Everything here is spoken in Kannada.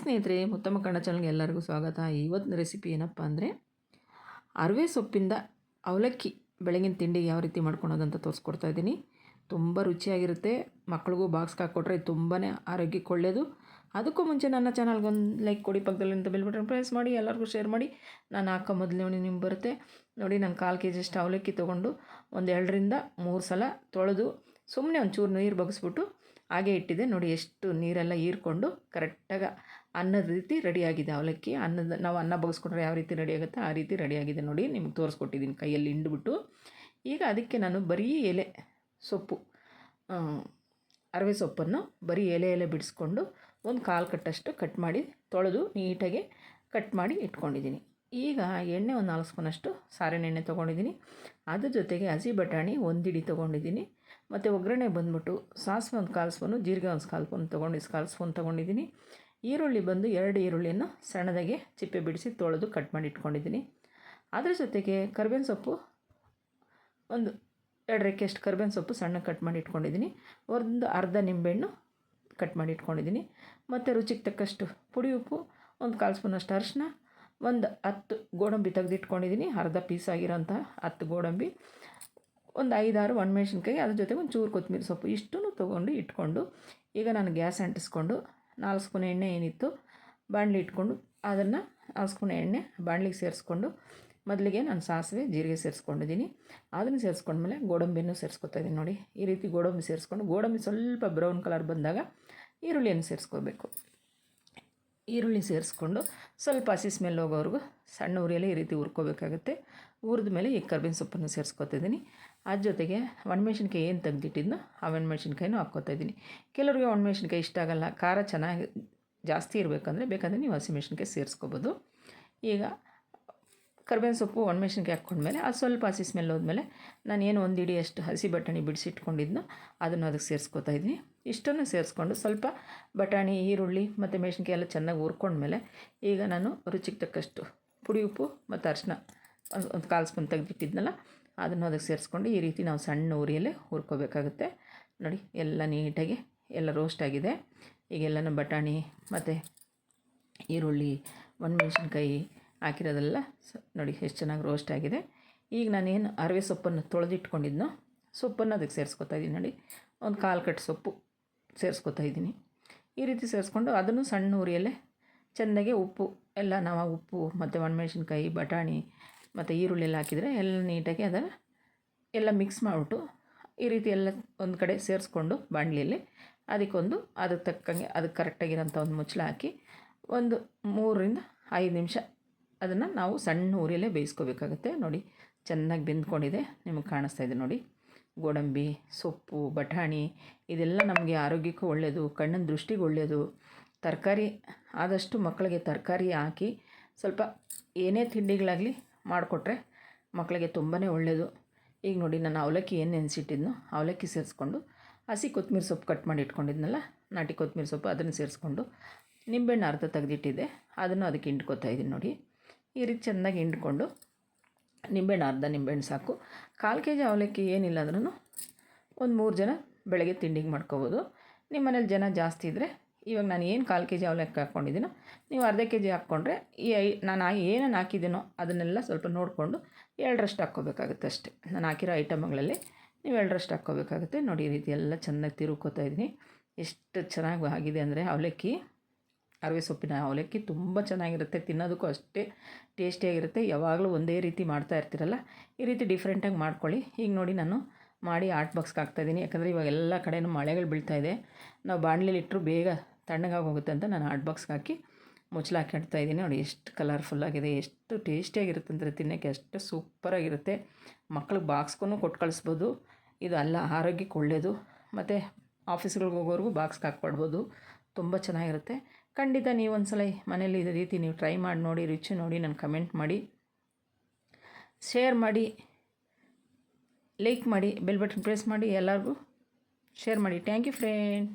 ಸ್ನೇಹಿತರೆ ಉತ್ತಮ ಕನ್ನಡ ಚಾನಲ್ಗೆ ಎಲ್ಲರಿಗೂ ಸ್ವಾಗತ. ಇವತ್ತಿನ ರೆಸಿಪಿ ಏನಪ್ಪ ಅಂದರೆ, ಅರವೆ ಸೊಪ್ಪಿಂದ ಅವಲಕ್ಕಿ ಬೆಳಗಿನ ತಿಂಡಿಗೆ ಯಾವ ರೀತಿ ಮಾಡ್ಕೊಳೋದಂತ ತೋರಿಸ್ಕೊಡ್ತಾ ಇದ್ದೀನಿ. ತುಂಬ ರುಚಿಯಾಗಿರುತ್ತೆ. ಮಕ್ಳಿಗೂ ಬಾಕ್ಸ್ಗೆ ಹಾಕ್ಕೊಟ್ರೆ ತುಂಬಾ ಆರೋಗ್ಯಕ್ಕೆ ಒಳ್ಳೆಯದು ಅದಕ್ಕೂ ಮುಂಚೆ ನನ್ನ ಚಾನಲ್ಗೆ ಒಂದು ಲೈಕ್ ಕೊಡಿ ಪಕ್ಕದಲ್ಲಿಂದ ಬೆಲ್ ಬಟನ್ ಪ್ರೆಸ್ ಮಾಡಿ, ಎಲ್ಲರಿಗೂ ಶೇರ್ ಮಾಡಿ. ನಾನು ಹಾಕೋ ಮೊದಲನೇ ನಿಮ್ಗೆ ಬರುತ್ತೆ. ನೋಡಿ, ನಾನು ಕಾಲು ಕೆ ಜಿಯಷ್ಟು ಅವಲಕ್ಕಿ ತೊಗೊಂಡು ಒಂದು ಎರಡರಿಂದ ಮೂರು ಸಲ ತೊಳೆದು ಸುಮ್ಮನೆ ಒಂಚೂರು ನೀರು ಬಗ್ಸ್ಬಿಟ್ಟು ಹಾಗೆ ಇಟ್ಟಿದೆ ನೋಡಿ, ಎಷ್ಟು ನೀರೆಲ್ಲ ಹೀರ್ಕೊಂಡು ಕರೆಕ್ಟಾಗಿ ಅನ್ನದ ರೀತಿ ರೆಡಿಯಾಗಿದೆ ಅವಲಕ್ಕಿ. ಅನ್ನದ ನಾವು ಅನ್ನ ಬಗ್ಸ್ಕೊಂಡ್ರೆ ಯಾವ ರೀತಿ ರೆಡಿ ಆಗುತ್ತೆ ಆ ರೀತಿ ರೆಡಿಯಾಗಿದೆ ನೋಡಿ, ನಿಮ್ಗೆ ತೋರಿಸ್ಕೊಟ್ಟಿದ್ದೀನಿ ಕೈಯಲ್ಲಿ ಹಿಂಡ್ಬಿಟ್ಟು. ಈಗ ಅದಕ್ಕೆ ನಾನು ಬರೀ ಎಲೆ ಸೊಪ್ಪು ಅರವೆ ಸೊಪ್ಪನ್ನು ಬರೀ ಎಲೆ ಎಲೆ ಬಿಡಿಸ್ಕೊಂಡು ಒಂದು ಕಾಲು ಕಟ್ಟಷ್ಟು ಕಟ್ ಮಾಡಿ ತೊಳೆದು ನೀಟಾಗಿ ಕಟ್ ಮಾಡಿ ಇಟ್ಕೊಂಡಿದ್ದೀನಿ. ಈಗ ಎಣ್ಣೆ ಒಂದು ನಾಲ್ಕು ಸ್ಪೂನಷ್ಟು ಸಾರಿನ ಎಣ್ಣೆ ತೊಗೊಂಡಿದ್ದೀನಿ. ಅದ್ರ ಜೊತೆಗೆ ಹಸಿ ಬಟಾಣಿ ಒಂದು ತೊಗೊಂಡಿದ್ದೀನಿ. ಮತ್ತು ಒಗ್ಗರಣೆ ಬಂದ್ಬಿಟ್ಟು ಸಾಸಿವೆ ಒಂದು ಕಾಲು ಸ್ಪೂನು, ಜೀರಿಗೆ ಒಂದು ಕಾಲು ಸ್ಪೂನ್ ತೊಗೊಂಡು ಕಾಲು ಸ್ಪೂನ್ ತೊಗೊಂಡಿದ್ದೀನಿ. ಈರುಳ್ಳಿ ಬಂದು ಎರಡು ಈರುಳ್ಳಿಯನ್ನು ಸಣ್ಣದಾಗಿ ಚಿಪ್ಪೆ ಬಿಡಿಸಿ ತೊಳೆದು ಕಟ್ ಮಾಡಿ ಇಟ್ಕೊಂಡಿದ್ದೀನಿ. ಅದ್ರ ಜೊತೆಗೆ ಕರ್ಬೇವಿನ ಸೊಪ್ಪು, ಒಂದು ಎರಡು ರೆಕ್ಕೆಷ್ಟು ಕರ್ಬೇವಿನ ಸೊಪ್ಪು ಸಣ್ಣ ಕಟ್ ಮಾಡಿ ಇಟ್ಕೊಂಡಿದ್ದೀನಿ. ಒಂದು ಅರ್ಧ ನಿಂಬೆಹಣ್ಣು ಕಟ್ ಮಾಡಿ ಇಟ್ಕೊಂಡಿದ್ದೀನಿ. ಮತ್ತು ರುಚಿಗೆ ತಕ್ಕಷ್ಟು ಪುಡಿ ಉಪ್ಪು, ಒಂದು ಕಾಲು ಸ್ಪೂನಷ್ಟು ಅರಿಶಿನ, ಒಂದು ಹತ್ತು ಗೋಡಂಬಿ ತೆಗೆದಿಟ್ಕೊಂಡಿದ್ದೀನಿ ಅರ್ಧ ಪೀಸ್ ಆಗಿರೋಂಥ ಹತ್ತು ಗೋಡಂಬಿ, ಒಂದು ಐದಾರು ಒಣಮೆಣ್ಸಿನ್ಕಾಯಿ, ಅದ್ರ ಜೊತೆಗೆ ಒಂದು ಚೂರು ಕೊತ್ತಂಬರಿ ಸೊಪ್ಪು ಇಷ್ಟೂ ತೊಗೊಂಡು ಇಟ್ಕೊಂಡು ಈಗ ನಾನು ಗ್ಯಾಸ್ ಅಂಟಿಸ್ಕೊಂಡು ನಾಲ್ಕು ಸ್ಪೂನ್ ಎಣ್ಣೆ ಏನಿತ್ತು, ಬಾಣಲಿ ಇಟ್ಕೊಂಡು ಅದನ್ನು ನಾಲ್ಕು ಸ್ಪೂನ್ ಎಣ್ಣೆ ಬಾಣಲಿಗೆ ಸೇರಿಸ್ಕೊಂಡು ಮೊದಲಿಗೆ ನಾನು ಸಾಸಿವೆ, ಜೀರಿಗೆ ಸೇರಿಸ್ಕೊಂಡಿದ್ದೀನಿ ಅದನ್ನು ಸೇರಿಸ್ಕೊಂಡ್ಮೇಲೆ ಗೋಡಂಬಿಯನ್ನು ಸೇರಿಸ್ಕೊತಾ ಇದ್ದೀನಿ ನೋಡಿ. ಈ ರೀತಿ ಗೋಡಂಬಿ ಸೇರಿಸ್ಕೊಂಡು, ಗೋಡಂಬಿ ಸ್ವಲ್ಪ ಬ್ರೌನ್ ಕಲರ್ ಬಂದಾಗ ಈರುಳ್ಳಿಯನ್ನು ಸೇರಿಸ್ಕೋಬೇಕು. ಈರುಳ್ಳಿ ಸೇರಿಸ್ಕೊಂಡು ಸ್ವಲ್ಪ ಹಸಿ ಸ್ಮೆಲ್ ಹೋಗೋವರೆಗೂ ಸಣ್ಣ ಉರಿಯಲ್ಲಿ ಈ ರೀತಿ ಹುರ್ಕೋಬೇಕಾಗುತ್ತೆ. ಹುರಿದ ಮೇಲೆ ಈ ಕರ್ಬೇವಿನ ಸೊಪ್ಪನ್ನು ಸೇರಿಸ್ಕೊತಿದ್ದೀನಿ ಅದ್ರ ಜೊತೆಗೆ ಒಣಮೆಣ್ಸಿನ್ಕಾಯಿ ಏನು ತೆಗೆದಿಟ್ಟಿದ್ನೋ ಆ ಒಣಮೆಣ್ಸಿನ್ಕಾಯಿನೂ ಹಾಕ್ಕೋತಾ ಇದ್ದೀನಿ. ಕೆಲವ್ರಿಗೆ ಒಣಮೆಣ್ಸಿನ್ಕಾಯಿ ಇಷ್ಟ ಆಗಲ್ಲ, ಖಾರ ಚೆನ್ನಾಗಿ ಜಾಸ್ತಿ ಇರಬೇಕಂದ್ರೆ ಬೇಕಾದರೆ ನೀವು ಹಸಿಮೆಣ್ಸಿನ್ಕಾಯಿ ಸೇರಿಸ್ಕೋಬೋದು. ಈಗ ಕರ್ಬೇವಿನ ಸೊಪ್ಪು ಒಣಮೆಣ್ಸಿನ್ಕಾಯಿ ಹಾಕ್ಕೊಂಡ್ಮೇಲೆ ಅದು ಸ್ವಲ್ಪ ಹಸಿ ಸ್ಮೆಲ್ ಹೋದ್ಮೇಲೆ ನಾನು ಏನು ಒಂದು ಅಷ್ಟು ಹಸಿ ಬಟಾಣಿ ಬಿಡಿಸಿಟ್ಕೊಂಡಿದ್ನೋ ಅದನ್ನು ಅದಕ್ಕೆ ಸೇರಿಸ್ಕೊತಾ ಇದ್ದೀನಿ. ಇಷ್ಟನ್ನು ಸೇರಿಸ್ಕೊಂಡು ಸ್ವಲ್ಪ ಬಟಾಣಿ, ಈರುಳ್ಳಿ ಮತ್ತು ಮೆಣಸಿನ್ಕಾಯಿ ಎಲ್ಲ ಚೆನ್ನಾಗಿ ಹುರ್ಕೊಂಡ್ಮೇಲೆ ಈಗ ನಾನು ರುಚಿಗೆ ತಕ್ಕಷ್ಟು ಪುಡಿ ಉಪ್ಪು ಮತ್ತು ಅರಿಶಿನ ಒಂದು ಕಾಲು ಸ್ಪೂನ್ ತೆಗೆದಿಟ್ಟಿದ್ನಲ್ಲ ಅದನ್ನು ಅದಕ್ಕೆ ಸೇರಿಸ್ಕೊಂಡು ಈ ರೀತಿ ನಾವು ಸಣ್ಣ ಉರಿಯಲ್ಲೇ ಹುರ್ಕೋಬೇಕಾಗುತ್ತೆ. ನೋಡಿ, ಎಲ್ಲ ನೀಟಾಗಿ ಎಲ್ಲ ರೋಸ್ಟ್ ಆಗಿದೆ. ಈಗೆಲ್ಲನೂ ಬಟಾಣಿ ಮತ್ತು ಈರುಳ್ಳಿ, ಒಣಮೆಣ್ಸಿನ್ಕಾಯಿ ಹಾಕಿರೋದೆಲ್ಲ ನೋಡಿ, ಎಷ್ಟು ಚೆನ್ನಾಗಿ ರೋಸ್ಟ್ ಆಗಿದೆ. ಈಗ ನಾನೇನು ಅರವೆ ಸೊಪ್ಪನ್ನು ತೊಳೆದಿಟ್ಕೊಂಡಿದ್ನೋ, ಸೊಪ್ಪನ್ನು ಅದಕ್ಕೆ ಸೇರಿಸ್ಕೊತಾ ಇದ್ದೀನಿ. ನೋಡಿ, ಒಂದು ಕಾಲು ಕಟ್ಟು ಸೊಪ್ಪು ಸೇರಿಸ್ಕೊತಾ ಇದ್ದೀನಿ. ಈ ರೀತಿ ಸೇರಿಸ್ಕೊಂಡು ಅದನ್ನು ಸಣ್ಣ ಉರಿಯಲ್ಲೇ ಚೆನ್ನಾಗಿ ಉಪ್ಪು, ಎಲ್ಲ ನಾವು ಉಪ್ಪು ಮತ್ತು ಒಣಮೆಣ್ಸಿನ್ಕಾಯಿ, ಬಟಾಣಿ ಮತ್ತು ಈರುಳ್ಳಿ ಎಲ್ಲ ಹಾಕಿದರೆ ಎಲ್ಲ ನೀಟಾಗಿ ಅದನ್ನು ಎಲ್ಲ ಮಿಕ್ಸ್ ಮಾಡಿಬಿಟ್ಟು ಈ ರೀತಿ ಎಲ್ಲ ಒಂದು ಕಡೆ ಸೇರಿಸ್ಕೊಂಡು ಬಾಣಲಿಯಲ್ಲಿ ಅದಕ್ಕೊಂದು ಅದಕ್ಕೆ ತಕ್ಕಂಗೆ ಅದಕ್ಕೆ ಕರೆಕ್ಟಾಗಿರೋಂಥ ಒಂದು ಮುಚ್ಚಳ ಹಾಕಿ ಒಂದು ಮೂರರಿಂದ ಐದು ನಿಮಿಷ ಅದನ್ನು ನಾವು ಸಣ್ಣ ಊರಿಯಲ್ಲೇ ಬೇಯಿಸ್ಕೋಬೇಕಾಗುತ್ತೆ. ನೋಡಿ, ಚೆನ್ನಾಗಿ ಬೆಂದ್ಕೊಂಡಿದೆ. ನಿಮಗೆ ಕಾಣಿಸ್ತಾ ಇದೆ ನೋಡಿ. ಗೋಡಂಬಿ, ಸೊಪ್ಪು, ಬಟಾಣಿ ಇದೆಲ್ಲ ನಮಗೆ ಆರೋಗ್ಯಕ್ಕೂ ಒಳ್ಳೆಯದು ಕಣ್ಣಿನ ದೃಷ್ಟಿಗೆ ಒಳ್ಳೆಯದು ತರಕಾರಿ, ಆದಷ್ಟು ಮಕ್ಕಳಿಗೆ ತರಕಾರಿ ಹಾಕಿ ಸ್ವಲ್ಪ ಏನೇ ತಿಂಡಿಗಳಾಗಲಿ ಮಾಡಿಕೊಟ್ರೆ ಮಕ್ಕಳಿಗೆ ತುಂಬಾ ಒಳ್ಳೆಯದು ಈಗ ನೋಡಿ ನಾನು ಅವಲಕ್ಕಿ ಏನು ನೆನೆಸಿಟ್ಟಿದ್ನೋ ಅವಲಕ್ಕಿ ಸೇರಿಸ್ಕೊಂಡು ಹಸಿ ಕೊತ್ತಂಬರಿ ಸೊಪ್ಪು ಕಟ್ ಮಾಡಿ ಇಟ್ಕೊಂಡಿದ್ನಲ್ಲ, ನಾಟಿ ಕೊತ್ತಂಬರಿ ಸೊಪ್ಪು ಅದನ್ನು ಸೇರಿಸ್ಕೊಂಡು ನಿಂಬೆಹಣ್ಣು ಅರ್ಧ ತೆಗೆದಿಟ್ಟಿದ್ದೆ, ಅದನ್ನು ಅದಕ್ಕೆ ಹಿಂಡ್ಕೊತಾ ಇದ್ದೀನಿ ನೋಡಿ. ಈ ರೀತಿ ಚೆನ್ನಾಗಿ ಹಿಂಡ್ಕೊಂಡು ನಿಂಬೆಹಣ್ಣು ಅರ್ಧ ನಿಂಬೆಹಣ್ಣು ಸಾಕು. ಕಾಲು ಕೆ ಜಿ ಅವಲಕ್ಕಿ ಏನಿಲ್ಲ ಅಂದ್ರೂ ಒಂದು ಮೂರು ಜನ ಬೆಳಗ್ಗೆ ತಿಂಡಿಗೆ ಮಾಡ್ಕೋಬೋದು. ನಿಮ್ಮ ಮನೇಲಿ ಜನ ಜಾಸ್ತಿ ಇದ್ದರೆ ಇವಾಗ ನಾನು ಏನು ಕಾಲು ಕೆ ಜಿ ಅವಲಕ್ಕಿ ಹಾಕ್ಕೊಂಡಿದ್ದೀನೋ, ನೀವು ಅರ್ಧ ಕೆ ಜಿ ಹಾಕ್ಕೊಂಡ್ರೆ ಈ ಐ, ನಾನು ಏನೇನು ಹಾಕಿದ್ದೀನೋ ಅದನ್ನೆಲ್ಲ ಸ್ವಲ್ಪ ನೋಡಿಕೊಂಡು ಎರಡರಷ್ಟು ಹಾಕ್ಕೋಬೇಕಾಗುತ್ತೆ ಅಷ್ಟೇ. ನಾನು ಹಾಕಿರೋ ಐಟಮ್ಗಳಲ್ಲಿ ನೀವು ಎರಡರಷ್ಟು ಹಾಕ್ಕೋಬೇಕಾಗುತ್ತೆ. ನೋಡಿ, ಈ ರೀತಿ ಎಲ್ಲ ಚೆನ್ನಾಗಿ ತಿರುಗ್ಕೋತಾ ಇದ್ದೀನಿ. ಎಷ್ಟು ಚೆನ್ನಾಗಿ ಆಗಿದೆ ಅಂದರೆ ಅವಲಕ್ಕಿ, ಅರವೆ ಸೊಪ್ಪಿನ ಅವಲಕ್ಕಿ ತುಂಬ ಚೆನ್ನಾಗಿರುತ್ತೆ. ತಿನ್ನೋದಕ್ಕೂ ಅಷ್ಟೇ ಟೇಸ್ಟಿಯಾಗಿರುತ್ತೆ. ಯಾವಾಗಲೂ ಒಂದೇ ರೀತಿ ಮಾಡ್ತಾ ಇರ್ತೀರಲ್ಲ, ಈ ರೀತಿ ಡಿಫ್ರೆಂಟಾಗಿ ಮಾಡ್ಕೊಳ್ಳಿ. ಈಗ ನೋಡಿ, ನಾನು ಮಾಡಿ ಆರ್ಟ್ ಬಾಕ್ಸ್ಗೆ ಹಾಕ್ತಾಯಿದ್ದೀನಿ ಯಾಕಂದರೆ ಇವಾಗ ಎಲ್ಲ ಕಡೆಯೂ ಮಳೆಗಳು ಬೀಳ್ತಾಯಿದೆ ನಾವು ಬಾಣಲಿಲಿಟ್ಟರು ಬೇಗ ತಣ್ಣಗಾಗಿ ಹೋಗುತ್ತೆ ಅಂತ ನಾನು ಹಾಟ್ ಬಾಕ್ಸ್ಗೆ ಹಾಕಿ ಮುಚ್ಚಲ ಹಾಕಿ ಇದ್ದೀನಿ. ನೋಡಿ, ಎಷ್ಟು ಕಲರ್ಫುಲ್ಲಾಗಿದೆ ಎಷ್ಟು ಟೇಸ್ಟಿಯಾಗಿರುತ್ತೆ ಅಂದರೆ ತಿನ್ನೋಕ್ಕೆ ಅಷ್ಟು ಸೂಪರಾಗಿರುತ್ತೆ ಮಕ್ಳಿಗೆ ಬಾಕ್ಸ್ಗೂ ಕೊಟ್ಟು ಕಳಿಸ್ಬೋದು. ಇದು ಅಲ್ಲ, ಆರೋಗ್ಯಕ್ಕೆ ಒಳ್ಳೆಯದು ಮತ್ತು ಆಫೀಸ್ಗಳಿಗೆ ಹೋಗೋರ್ಗೂ ಬಾಕ್ಸ್ಗೆ ಹಾಕ್ಕೊಡ್ಬೋದು. ತುಂಬ ಚೆನ್ನಾಗಿರುತ್ತೆ. ಖಂಡಿತ ನೀವು ಒಂದು ಸಲ ಮನೇಲಿ ಇದೇ ರೀತಿ ನೀವು ಟ್ರೈ ಮಾಡಿ ನೋಡಿ, ರುಚಿ ನೋಡಿ, ನಾನು ಕಮೆಂಟ್ ಮಾಡಿ. ಶೇರ್ ಮಾಡಿ ಲೈಕ್ ಮಾಡಿ ಬೆಲ್ ಬಟನ್ ಪ್ರೆಸ್ ಮಾಡಿ, ಎಲ್ಲರಿಗೂ ಶೇರ್ ಮಾಡಿ. Thank you friend